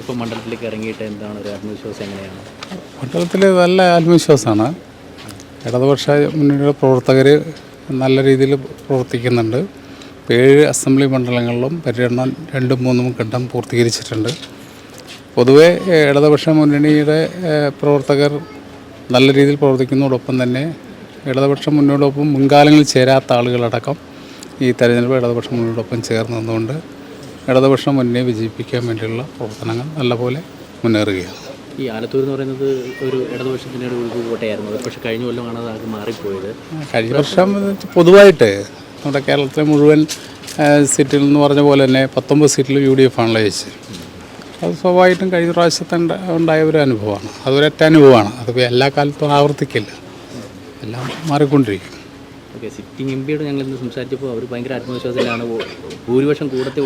ഇപ്പോൾ മണ്ഡലത്തിലേക്ക് ഇറങ്ങിയിട്ട് എന്താണ് ഒരു ആത്മവിശ്വാസം എങ്ങനെയാണ്? മണ്ഡലത്തിൽ നല്ല ആത്മവിശ്വാസമാണ്. ഇടതുപക്ഷ മുന്നണിയുടെ പ്രവർത്തകർ നല്ല രീതിയിൽ പ്രവർത്തിക്കുന്നുണ്ട്. ഏഴ് അസംബ്ലി മണ്ഡലങ്ങളിലും പര്യടനം രണ്ടും മൂന്നും ഘട്ടം പൂർത്തീകരിച്ചിട്ടുണ്ട്. പൊതുവെ ഇടതുപക്ഷ മുന്നണിയുടെ പ്രവർത്തകർ നല്ല രീതിയിൽ പ്രവർത്തിക്കുന്നതോടൊപ്പം തന്നെ ഇടതുപക്ഷ മുന്നോടൊപ്പം മുൻകാലങ്ങളിൽ ചേരാത്ത ആളുകളടക്കം ഈ തെരഞ്ഞെടുപ്പ് ഇടതുപക്ഷ മുന്നോടൊപ്പം ചേർന്ന് നിന്നുകൊണ്ട് ഇടതുപക്ഷ മുന്നേ വിജയിപ്പിക്കാൻ വേണ്ടിയുള്ള പ്രവർത്തനങ്ങൾ നല്ലപോലെ മുന്നേറുകയാണ്. ഈ ആലത്തൂർ എന്ന് പറയുന്നത് ഒരു ഇടതുപക്ഷത്തിന്റെ ഒരു കോട്ടയായിരുന്നു അത് പക്ഷേ കഴിഞ്ഞ കൊല്ലമാണ് അത് മാറിപ്പോയത്. കഴിഞ്ഞ വർഷം പൊതുവായിട്ട് നമ്മുടെ കേരളത്തിലെ മുഴുവൻ സീറ്റിൽ എന്ന് പറഞ്ഞ പോലെ തന്നെ പത്തൊമ്പത് സീറ്റിൽ യു ഡി എഫ് ആണല്ലോ ജയിച്ചത്. അത് സ്വാഭാവികമായിട്ടും കഴിഞ്ഞ പ്രാവശ്യത്തെ ഉണ്ട- ഉണ്ടായ ഒരു അനുഭവമാണ്. അതൊരൊറ്റ അനുഭവമാണ്. അതിപ്പോൾ എല്ലാ കാലത്തും ആവർത്തിക്കില്ല. എല്ലാം മാറിക്കൊണ്ടിരിക്കും ഓക്കെ സിറ്റിംഗ് എം പിയോട് ഞങ്ങൾ ഇന്ന് സംസാരിച്ചപ്പോൾ അവർ ഭയങ്കര ആത്മവിശ്വാസത്തിലാണ് ഭൂരിപക്ഷം കൂടത്തെ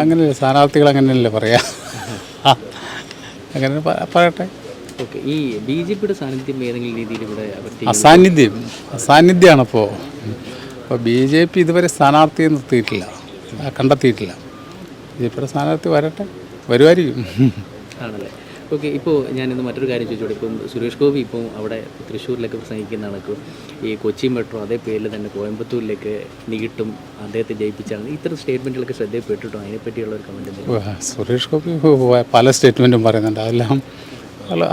അങ്ങനെ സ്ഥാനാർത്ഥികൾ അങ്ങനെയല്ലേ പറയാ. അങ്ങനെ പറയട്ടെ. ഓക്കെ ഈ ബി ജെ പിയുടെ സാന്നിധ്യം ഏതെങ്കിലും രീതിയിൽ ഇവിടെ അസാന്നിധ്യം. അസാന്നിധ്യമാണ് ഇപ്പോൾ ഇപ്പോൾ ബി ജെ പി ഇതുവരെ സ്ഥാനാർത്ഥിയെ നിർത്തിയിട്ടില്ല. കണ്ടെത്തിയിട്ടില്ല. ബി ജെ പിയുടെ സ്ഥാനാർത്ഥി വരട്ടെ. വരുമായിരിക്കും. ആണല്ലേ? ഓക്കെ ഇപ്പോൾ ഞാനിന്ന് മറ്റൊരു കാര്യം ചോദിച്ചോട്ടെ. ഇപ്പം സുരേഷ് ഗോപി ഇപ്പം അവിടെ തൃശ്ശൂരിലൊക്കെ പ്രസംഗിക്കുന്ന കണക്ക് ഈ കൊച്ചി മെട്രോ അതേ പേരിൽ തന്നെ കോയമ്പത്തൂരിലേക്ക് നീട്ടും അദ്ദേഹത്തെ ജയിപ്പിച്ചാണ്. ഇത്തരം സ്റ്റേറ്റ്മെന്റുകളൊക്കെ ശ്രദ്ധയിൽപ്പെട്ടിട്ടോ അതിനെപ്പറ്റിയുള്ള ഒരു കമന്റ് സുരേഷ് ഗോപി പല സ്റ്റേറ്റ്മെന്റും പറയുന്നുണ്ട്. അതെല്ലാം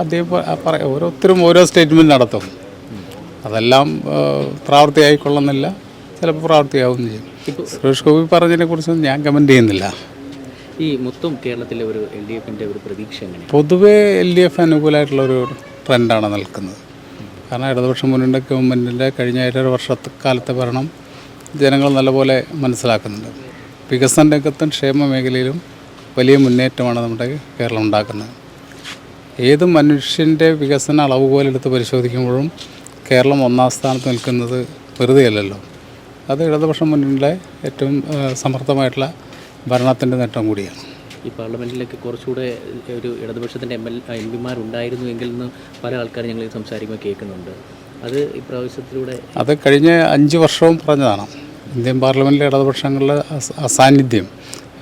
അദ്ദേഹം പറയാം ഓരോരുത്തരും ഓരോ സ്റ്റേറ്റ്മെന്റ് നടത്തും. അതെല്ലാം പ്രാവർത്തിയായിക്കൊള്ളുന്നില്ല ചിലപ്പോൾ പ്രാവർത്തിയാവുകയും ചെയ്യും. സുരേഷ് ഗോപി പറഞ്ഞതിനെ കുറിച്ചൊന്നും ഞാൻ കമന്റ് ചെയ്യുന്നില്ല. ഈ മൊത്തം കേരളത്തിലെ ഒരു എൽ ഡി എഫിന്റെ ഒരു പ്രതീക്ഷ എങ്ങനെയാണ്? പൊതുവേ എൽ ഡി എഫ് അനുകൂലമായിട്ടുള്ളൊരു ട്രെൻഡാണ് നിൽക്കുന്നത്. കാരണം ഇടതുപക്ഷ മുന്നിന്റെ ഗവൺമെന്റിന്റെ കഴിഞ്ഞ ഏഴര വർഷക്കാലത്തെ കാലത്തെ ഭരണം ജനങ്ങൾ നല്ലപോലെ മനസ്സിലാക്കുന്നുണ്ട്. വികസന രംഗത്തും ക്ഷേമ മേഖലയിലും വലിയ മുന്നേറ്റമാണ് നമ്മുടെ കേരളം ഉണ്ടാക്കുന്നത്. ഏത് മനുഷ്യന്റെ വികസന അളവ് പോലെ എടുത്ത് പരിശോധിക്കുമ്പോഴും കേരളം ഒന്നാം സ്ഥാനത്ത് നിൽക്കുന്നത് വെറുതെയല്ലല്ലോ. അത് ഇടതുപക്ഷം മുന്നിലെ ഏറ്റവും സമർത്ഥമായിട്ടുള്ള ഭരണത്തിന്റെ നേട്ടം കൂടിയാണ്. ഈ പാർലമെന്റിലൊക്കെ കുറച്ചുകൂടെ ഒരു ഇടതുപക്ഷത്തിന്റെ എം എൽ എം പിമാരുണ്ടായിരുന്നു എങ്കിൽ നിന്ന് പല ആൾക്കാരും ഞങ്ങൾ സംസാരിക്കുമ്പോൾ കേൾക്കുന്നുണ്ട്. അത് ഇപ്രാവശ്യത്തിലൂടെ അത് കഴിഞ്ഞ അഞ്ച് വർഷവും പറഞ്ഞതാണ്. ഇന്ത്യൻ പാർലമെന്റിലെ ഇടതുപക്ഷങ്ങളുടെ അസാന്നിധ്യം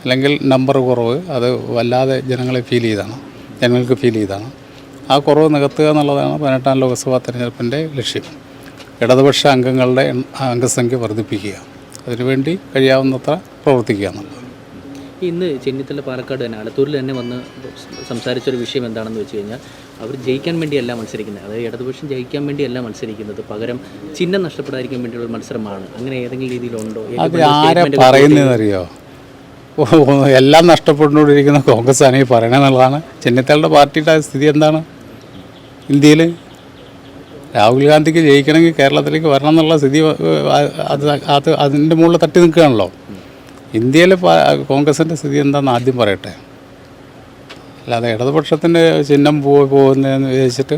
അല്ലെങ്കിൽ നമ്പർ കുറവ് അത് വല്ലാതെ ജനങ്ങളെ ഫീൽ ചെയ്താണ് ജനങ്ങൾക്ക് ഫീൽ ചെയ്താണ്. ആ കുറവ് നികത്തുക എന്നുള്ളതാണ് പതിനെട്ടാം ലോക്സഭാ തെരഞ്ഞെടുപ്പിന്റെ ലക്ഷ്യം. ഇടതുപക്ഷ അംഗങ്ങളുടെ അംഗസംഖ്യ വർദ്ധിപ്പിക്കുക. അതിനുവേണ്ടി കഴിയാവുന്നത്ര പ്രവർത്തിക്കുക എന്നുള്ളത്. ഇന്ന് ചെന്നിത്തല പാലക്കാട് തന്നെ ആലത്തൂരിൽ തന്നെ വന്ന് സംസാരിച്ചൊരു വിഷയം എന്താണെന്ന് വെച്ച് കഴിഞ്ഞാൽ അവർ ജയിക്കാൻ വേണ്ടിയല്ല മത്സരിക്കുന്നത്. അതായത് ഇടതുപക്ഷം ജയിക്കാൻ വേണ്ടിയല്ല മത്സരിക്കുന്നത്. പകരം ചിഹ്നം നഷ്ടപ്പെടാതിരിക്കാൻ വേണ്ടിയുള്ള മത്സരമാണ്. അങ്ങനെ ഏതെങ്കിലും രീതിയിലുണ്ടോ? പറയുന്നതെന്നറിയോ? എല്ലാം നഷ്ടപ്പെട്ടുകൊണ്ടിരിക്കുന്ന കോൺഗ്രസ് ആണ് ഈ പറയണമെന്നുള്ളതാണ് ചെന്നിത്തലയുടെ പാർട്ടിയുടെ സ്ഥിതി എന്താണ്? ഇന്ത്യയിൽ രാഹുൽ ഗാന്ധിക്ക് ജയിക്കണമെങ്കിൽ കേരളത്തിലേക്ക് വരണം എന്നുള്ള സ്ഥിതി അത് അത് അതിന്റെ മുകളിൽ തട്ടി നിൽക്കുകയാണല്ലോ. ഇന്ത്യയിലെ കോൺഗ്രസിന്റെ സ്ഥിതി എന്താണെന്ന് ആദ്യം പറയട്ടെ. അല്ലാതെ ഇടതുപക്ഷത്തിന്റെ ചിഹ്നം പോയി പോകുന്നതെന്ന് വിചാരിച്ചിട്ട്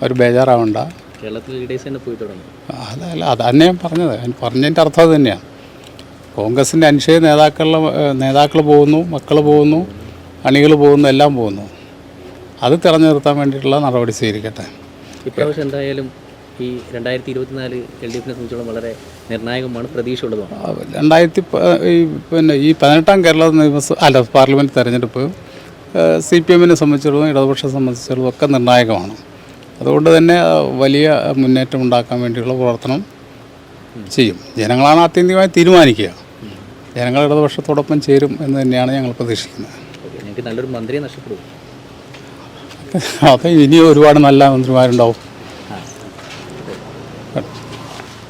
അവർ ബേജാറാവണ്ട. കേരളത്തിൽ ലീഡേഴ്സ് തന്നെ പോയി തുടങ്ങി. അതല്ല അത് തന്നെ ഞാൻ പറഞ്ഞത്. പറഞ്ഞതിന്റെ അർത്ഥം അത് തന്നെയാണ് കോൺഗ്രസിന്റെ അനുശയ നേതാക്കളുടെ നേതാക്കൾ പോകുന്നു മക്കൾ പോകുന്നു അണികൾ പോകുന്നു എല്ലാം പോകുന്നു. അത് തിരഞ്ഞു നിർത്താൻ വേണ്ടിയിട്ടുള്ള നടപടി സ്വീകരിക്കട്ടെ. ഇപ്രാവശ്യം എന്തായാലും ഈ രണ്ടായിരത്തി ഇരുപത്തിനാല് എൽ ഡി എഫിനെ സംബന്ധിച്ചോളം വളരെ നിർണായകമാണ് പ്രതീക്ഷ ഉള്ളതുമാണ് ആ, രണ്ടായിരത്തി ഈ പിന്നെ ഈ പതിനെട്ടാം കേരള നിയമസഭ അല്ല പാർലമെന്റ് തെരഞ്ഞെടുപ്പ് സി പി എമ്മിനെ സംബന്ധിച്ചിടത്തോളം ഇടതുപക്ഷം സംബന്ധിച്ചിടത്തോളം ഒക്കെ നിർണായകമാണ്. അതുകൊണ്ട് തന്നെ വലിയ മുന്നേറ്റം ഉണ്ടാക്കാൻ വേണ്ടിയുള്ള പ്രവർത്തനം ചെയ്യും. ജനങ്ങളാണ് ആത്യന്തികമായി തീരുമാനിക്കുക. ജനങ്ങൾ ഇടതുപക്ഷത്തോടൊപ്പം ചേരും എന്ന് തന്നെയാണ് ഞങ്ങൾ പ്രതീക്ഷിക്കുന്നത്. ഞങ്ങൾക്ക് നല്ലൊരു മന്ത്രിയെ നഷ്ടപ്പെടും. അത് ഇനിയും ഒരുപാട് നല്ല മന്ത്രിമാരുണ്ടാവും.